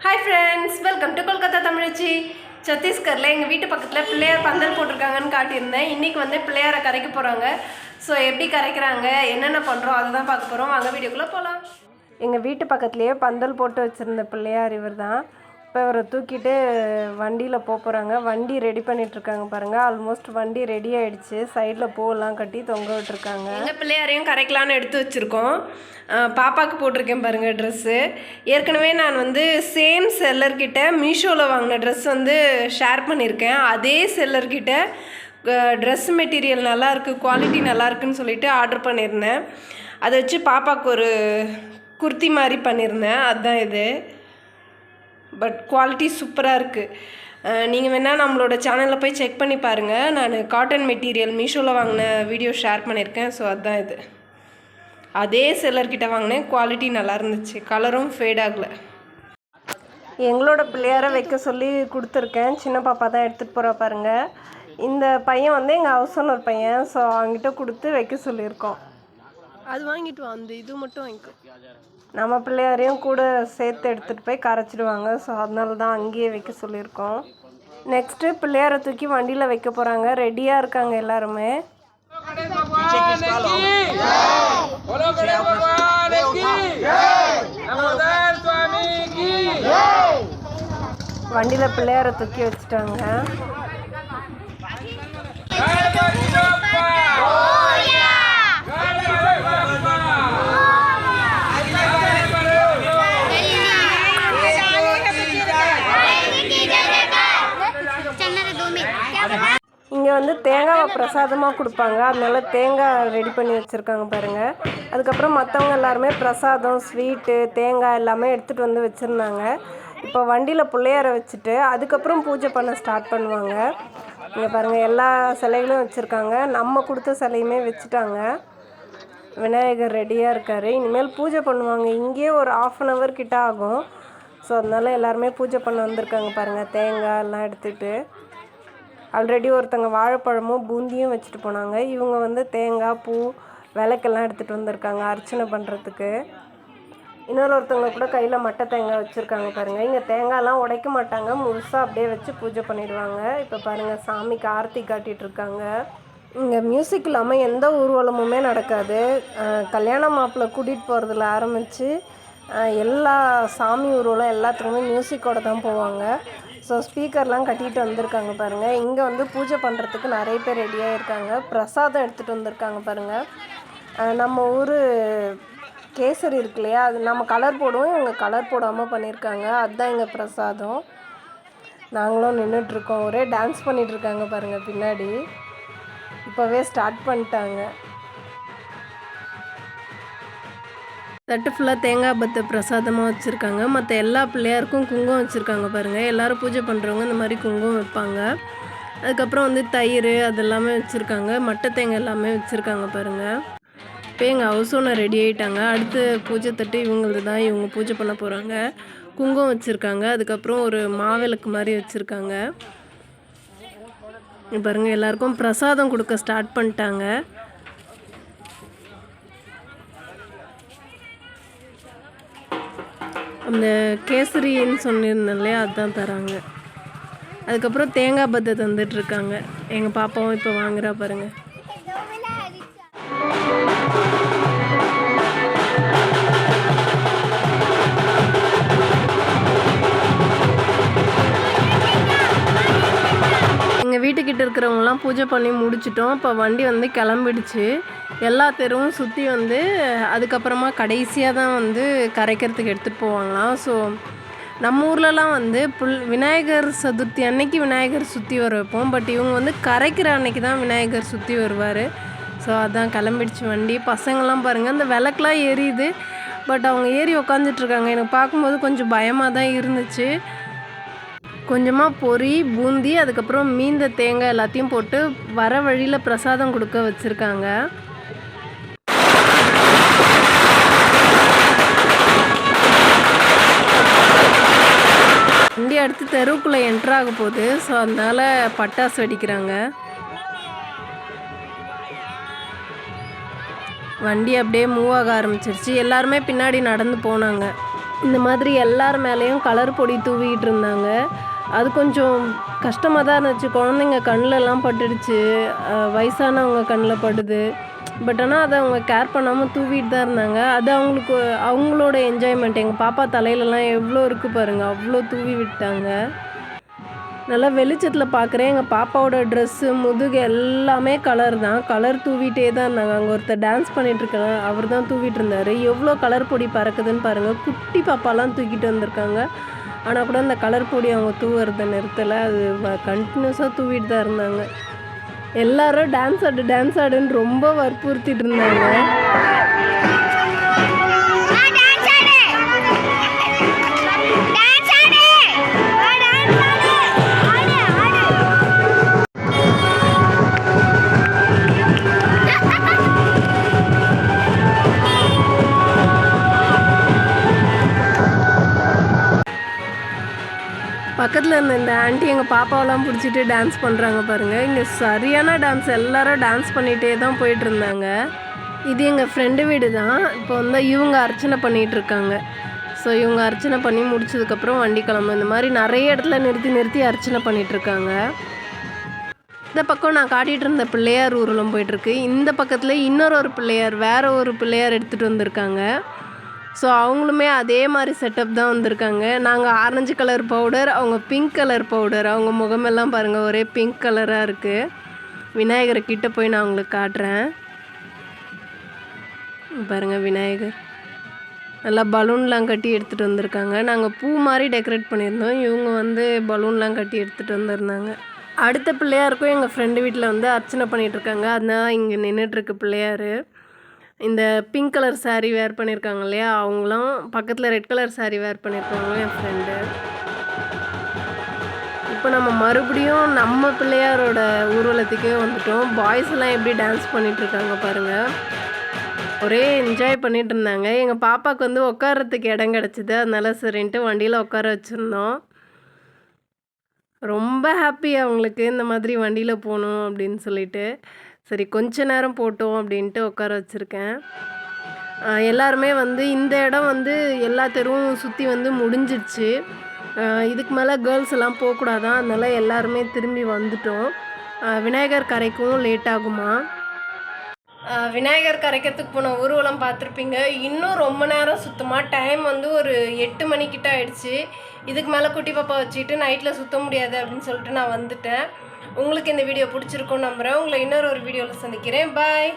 Hi friends welcome to Kolkata தமிழச்சி சத்தீஸ்கரில் எங்கள் வீட்டு பக்கத்தில் பிள்ளையார் பந்தல் போட்டிருக்காங்கன்னு காட்டியிருந்தேன். இன்றைக்கி வந்து பிள்ளையாரை கரைக்க போகிறாங்க ஸோ எப்படி கரைக்கிறாங்க என்னென்ன பண்ணுறோம் அதை தான் பார்க்க போகிறோம் வாங்க வீடியோக்குள்ளே போகலாம் எங்கள் வீட்டு பக்கத்துலேயே பந்தல் போட்டு வச்சுருந்த பிள்ளையார் இவர் தான் இப்போ இவரை தூக்கிட்டு வண்டியில் போக போகிறாங்க வண்டி ரெடி பண்ணிகிட்ருக்காங்க பாருங்கள் ஆல்மோஸ்ட் வண்டி ரெடி ஆகிடுச்சு சைடில் பூவெல்லாம் கட்டி தொங்க விட்டுருக்காங்க. எங்கள் பிள்ளையாரையும் கரைக்கலான்னு எடுத்து வச்சுருக்கோம். பாப்பாவுக்கு போட்டிருக்கேன் பாருங்கள் ட்ரெஸ்ஸு ஏற்கனவே நான் வந்து சேம் செல்லர்கிட்ட மீஷோவில் வாங்கின ட்ரெஸ் வந்து ஷேர் பண்ணியிருக்கேன். அதே செல்லர்கிட்ட ட்ரெஸ் மெட்டீரியல் நல்லாயிருக்கு குவாலிட்டி நல்லாயிருக்குன்னு சொல்லிட்டு ஆர்டர் பண்ணியிருந்தேன். அதை வச்சு பாப்பாவுக்கு ஒரு குர்த்தி மாதிரி பண்ணியிருந்தேன். அதுதான் இது. பட் குவாலிட்டி சூப்பராக இருக்குது நீங்கள் வேணால் நம்மளோட சேனலில் போய் செக் பண்ணி பாருங்கள் நான் காட்டன் மெட்டீரியல் மீஷோவில் வாங்கின வீடியோ ஷேர் பண்ணியிருக்கேன் ஸோ அதுதான் இது. அதே செல்லர்கிட்ட வாங்கினேன். குவாலிட்டி நல்லா இருந்துச்சு. கலரும் ஃபேட் ஆகலை. எங்களோட பிள்ளையாரை வைக்க சொல்லி கொடுத்துருக்கேன். சின்ன பாப்பா தான் எடுத்துகிட்டு போகிற பாருங்கள் இந்த பையன் வந்து எங்கள் ஹவுஸ் ஒரு பையன். ஸோ அவங்ககிட்ட கொடுத்து வைக்க சொல்லியிருக்கோம். அது வாங்கிட்டு வா. அந்த இது மட்டும் வாங்கிக்கோ. நம்ம பிள்ளையாரையும் கூட சேர்த்து எடுத்துகிட்டு போய் கரைச்சிடுவாங்க. ஸோ அதனால தான் அங்கேயே வைக்க சொல்லியிருக்கோம். நெக்ஸ்ட்டு பிள்ளையாரை தூக்கி வண்டியில் வைக்க போகிறாங்க ரெடியாக இருக்காங்க எல்லாருமே. வண்டியில் பிள்ளையாரை தூக்கி வச்சுட்டாங்க. வந்து தேங்காவை பிரசாதமாக கொடுப்பாங்க. அதனால தேங்காய் ரெடி பண்ணி வச்சுருக்காங்க பாருங்கள் அதுக்கப்புறம் மற்றவங்க எல்லாருமே பிரசாதம் ஸ்வீட்டு தேங்காய் எல்லாமே எடுத்துகிட்டு வந்து வச்சுருந்தாங்க. இப்போ வண்டியில் பிள்ளையார வச்சுட்டு அதுக்கப்புறம் பூஜை பண்ண ஸ்டார்ட் பண்ணுவாங்க. இங்கே பாருங்கள் எல்லா சிலைகளும் வச்சுருக்காங்க. நம்ம கொடுத்த சிலையுமே வச்சுட்டாங்க. விநாயகர் ரெடியாக இருக்கார். இனிமேல் பூஜை பண்ணுவாங்க. இங்கேயே ஒரு ஆஃப் அன் ஹவர் கிட்ட ஆகும். ஸோ அதனால எல்லாருமே பூஜை பண்ண வந்திருக்காங்க பாருங்கள் தேங்காய் எல்லாம் எடுத்துகிட்டு ஆல்ரெடி ஒருத்தங்க வாழைப்பழமும் பூந்தியும் வச்சுட்டு போனாங்க. இவங்க வந்து தேங்காய் பூ விளக்கெல்லாம் எடுத்துகிட்டு வந்திருக்காங்க அர்ச்சனை பண்ணுறதுக்கு இன்னொரு ஒருத்தவங்க கூட கையில் மட்டை தேங்காய் வச்சுருக்காங்க பாருங்கள் இங்கே தேங்காய்லாம் உடைக்க மாட்டாங்க. முழுசாக அப்படியே வச்சு பூஜை பண்ணிடுவாங்க. இப்போ பாருங்கள் சாமிக்கு ஆரத்தி காட்டிகிட்ருக்காங்க இங்கே மியூசிக் இல்லாமல் எந்த ஊர்வலமுமே நடக்காது. கல்யாண மாப்பிள்ளை கூட்டிகிட்டு போகிறதுல ஆரம்பித்து எல்லா சாமி ஊர்வலம் எல்லாத்துக்குமே மியூசிக்கோட தான் போவாங்க. ஸோ ஸ்பீக்கர்லாம் கட்டிட்டு வந்திருக்காங்க பாருங்கள் இங்கே வந்து பூஜை பண்ணுறதுக்கு நிறைய பேர் ரெடியாக இருக்காங்க. பிரசாதம் எடுத்துகிட்டு வந்திருக்காங்க பாருங்கள் நம்ம ஊர் கேசரி இருக்கு இல்லையா? அது நம்ம கலர் போடுவோம் இவங்க கலர் போடாமல் பண்ணியிருக்காங்க அதுதான் எங்கள் பிரசாதம். நாங்களும் நின்றுட்டுருக்கோம் ஒரே டான்ஸ் பண்ணிகிட்ருக்காங்க பாருங்கள் பின்னாடி. இப்போவே ஸ்டார்ட் பண்ணிட்டாங்க. தட்டு ஃபுல்லாக தேங்காய் பத்தை பிரசாதமாக வச்சுருக்காங்க. மற்ற எல்லா பிள்ளையாருக்கும் குங்குமம் வச்சுருக்காங்க பாருங்கள் எல்லோரும் பூஜை பண்ணுறவங்க இந்த மாதிரி குங்குமம் வைப்பாங்க. அதுக்கப்புறம் வந்து தயிர் அதெல்லாமே வச்சுருக்காங்க. மட்டை தேங்காய் எல்லாமே வச்சுருக்காங்க பாருங்கள் இப்போ எங்கள் ஹவுஸ் ஓனர் ரெடி ஆகிட்டாங்க அடுத்து பூஜை தட்டு இவங்களது தான் இவங்க பூஜை பண்ண போகிறாங்க குங்குமம் வச்சுருக்காங்க. அதுக்கப்புறம் ஒரு மாவிளக்கு மாதிரி வச்சுருக்காங்க. பாருங்கள் எல்லாருக்கும் பிரசாதம் கொடுக்க ஸ்டார்ட் பண்ணிட்டாங்க. அந்த கேசரின்னு சொன்னிருந்தேன் இல்லையா அதுதான் தராங்க. அதுக்கப்புறம் தேங்காய் பத்தை தந்துட்டுருக்காங்க. எங்கள் பாப்பாவும் இப்போ வாங்குறா பாருங்கள் எங்கள் வீட்டுக்கிட்ட இருக்கிறவங்கலாம் பூஜை பண்ணி முடிச்சிட்டோம். இப்போ வண்டி வந்து கிளம்பிடுச்சு. எல்லா தெருவும் சுற்றி வந்து அதுக்கப்புறமா கடைசியாக தான் வந்து கரைக்கிறதுக்கு எடுத்துகிட்டு போவாங்களாம். ஸோ நம்ம ஊர்லலாம் வந்து புல் விநாயகர் சதுர்த்தி அன்னைக்கு விநாயகர் சுற்றி வர வைப்போம் பட் இவங்க வந்து கரைக்கிற அன்னைக்கு தான் விநாயகர் சுற்றி வருவார். ஸோ அதான் கிளம்பிடுச்சு வண்டி. பசங்கள்லாம் பாருங்கள் அந்த விளக்குலாம் எரியுது. பட் அவங்க ஏறி உக்காந்துட்ருக்காங்க. எனக்கு பார்க்கும்போது கொஞ்சம் பயமாக தான் இருந்துச்சு. கொஞ்சமாக பொரி பூந்தி அதுக்கப்புறம் மீந்த தேங்காய் எல்லாத்தையும் போட்டு வர வழியில் பிரசாதம் கொடுக்க வச்சுருக்காங்க. தெருவுக்குள்ளே என்ட்ரு ஆக போகுது ஸோ அதனால் பட்டாசு வெடிக்கிறாங்க. வண்டி அப்படியே மூவ் ஆக ஆரம்பிச்சிருச்சு. எல்லாருமே பின்னாடி நடந்து போனாங்க. இந்த மாதிரி எல்லார் மேலேயும் கலர் பொடி தூவிக்கிட்டு இருந்தாங்க. அது கொஞ்சம் கஷ்டமாக தான் இருந்துச்சு. குழந்தைங்க கண்ணிலலாம் பட்டுடுச்சு. வயசானவங்க கண்ணில் படுது. பட் ஆனால் அதை அவங்க கேர் பண்ணாமல் தூவிட்டு தான் இருந்தாங்க. அது அவங்களுக்கு அவங்களோட என்ஜாய்மெண்ட் எங்கள் பாப்பா தலையிலலாம் எவ்வளோ இருக்குது பாருங்கள் அவ்வளோ தூவி விட்டாங்க. நல்லா வெளிச்சத்தில் பார்க்குறேன் எங்கள் பாப்பாவோட ட்ரெஸ்ஸு முதுகு எல்லாமே கலர் தான். கலர் தூவிட்டே தான் இருந்தாங்க. அங்கே ஒருத்தர் டான்ஸ் பண்ணிகிட்ருக்காங்க அவர் தான் தூவிட்டு இருந்தார். எவ்வளோ கலர் பொடி பறக்குதுன்னு பாருங்கள் குட்டி பாப்பாலாம் தூக்கிட்டு வந்திருக்காங்க. ஆனால் கூட அந்த கலர் பொடி அவங்க தூவுறத நிறுத்தலை. அது கண்டினியூஸாக தூவிட்டு தான் இருந்தாங்க. எல்லாரும் டான்ஸ் ஆடு டான்ஸ் ஆடுன்னு ரொம்ப வற்புறுத்திட்டு இருந்தாங்க. பக்கத்தில் இருந்த இந்த ஆண்டி எங்கள் பாப்பாவெல்லாம் பிடிச்சிட்டு டான்ஸ் பண்ணுறாங்க பாருங்கள் இங்கே சரியான டான்ஸ் எல்லாரும் டான்ஸ் பண்ணிகிட்டே தான் போயிட்டுருந்தாங்க இது எங்கள் ஃப்ரெண்டு வீடு தான். இப்போ வந்து இவங்க அர்ச்சனை பண்ணிகிட்டு இருக்காங்க. ஸோ இவங்க அர்ச்சனை பண்ணி முடிச்சதுக்கப்புறம் வண்டி கிளம்பு இந்த மாதிரி நிறைய இடத்துல நிறுத்தி நிறுத்தி அர்ச்சனை பண்ணிகிட்ருக்காங்க இந்த பக்கம் நான் காட்டிகிட்டு இருந்த பிள்ளையார் ஊர்வலம் போயிட்டுருக்கு இந்த பக்கத்தில் இன்னொரு ஒரு பிள்ளையார் வேற ஒரு பிள்ளையார் எடுத்துகிட்டு வந்திருக்காங்க. ஸோ அவங்களுமே அதே மாதிரி செட்டப் தான் வந்திருக்காங்க. நாங்கள் ஆரஞ்சு கலர் பவுடர் அவங்க பிங்க் கலர் பவுடர் அவங்க முகமெல்லாம் பாருங்கள் ஒரே பிங்க் கலராக இருக்குது விநாயகரை கிட்டே போய் நான் உங்களுக்கு காட்டுறேன். பாருங்கள் விநாயகர். நல்லா பலூன்லாம் கட்டி எடுத்துகிட்டு வந்திருக்காங்க. நாங்கள் பூ மாதிரி டெக்கரேட் பண்ணியிருந்தோம். இவங்க வந்து பலூன்லாம் கட்டி எடுத்துகிட்டு வந்திருந்தாங்க. அடுத்த பிள்ளையாருக்கும் எங்கள் ஃப்ரெண்டு வீட்டில் வந்து அர்ச்சனை பண்ணிகிட்ருக்காங்க அதுதான் இங்கே நின்றுட்டுருக்கு பிள்ளையார். இந்த பிங்க் கலர் சாரீ வேர் பண்ணியிருக்காங்க இல்லையா? அவங்களும் பக்கத்தில் ரெட் கலர் சாரீ வேர் பண்ணியிருக்காங்க என் ஃப்ரெண்டு இப்போ நம்ம மறுபடியும் நம்ம பிள்ளையாரோட ஊர்வலத்துக்கே வந்துட்டோம். பாய்ஸ் எல்லாம் எப்படி டான்ஸ் பண்ணிட்டு இருக்காங்க பாருங்கள் ஒரே என்ஜாய் பண்ணிட்டு இருந்தாங்க. எங்கள் பாப்பாவுக்கு வந்து உட்கார்றதுக்கு இடம் கிடச்சிது. அதனால சரின்ட்டு வண்டியில் உட்கார வச்சுருந்தோம். ரொம்ப ஹாப்பி அவங்களுக்கு இந்த மாதிரி வண்டியில் போகணும் அப்படின்னு சொல்லிட்டு. சரி கொஞ்ச நேரம் போட்டோம் அப்படின்ட்டு உட்கார வச்சுருக்கேன். எல்லாருமே வந்து இந்த இடம் வந்து எல்லா தெருவும் சுற்றி வந்து முடிஞ்சிடுச்சு. இதுக்கு மேலே கேர்ள்ஸ் எல்லாம் போகக்கூடாதான் அதனால எல்லாருமே திரும்பி வந்துட்டோம். விநாயகர் கரைக்கும் லேட் ஆகுமா? விநாயகர் கரைக்கிறதுக்கு போன ஊர்வலம் பார்த்துருப்பீங்க. இன்னும் ரொம்ப நேரம் சுத்தமாக டைம் வந்து ஒரு எட்டு மணிக்கிட்ட ஆயிடுச்சு. இதுக்கு மேலே குட்டி பாப்பா வச்சுக்கிட்டு நைட்டில் சுத்த முடியாது அப்படின்னு சொல்லிட்டு நான் வந்துட்டேன். உங்களுக்கு இந்த வீடியோ பிடிச்சிருக்கும்னு நம்புகிறேன் உங்களை இன்னொரு ஒரு வீடியோவில் சந்திக்கிறேன். பாய்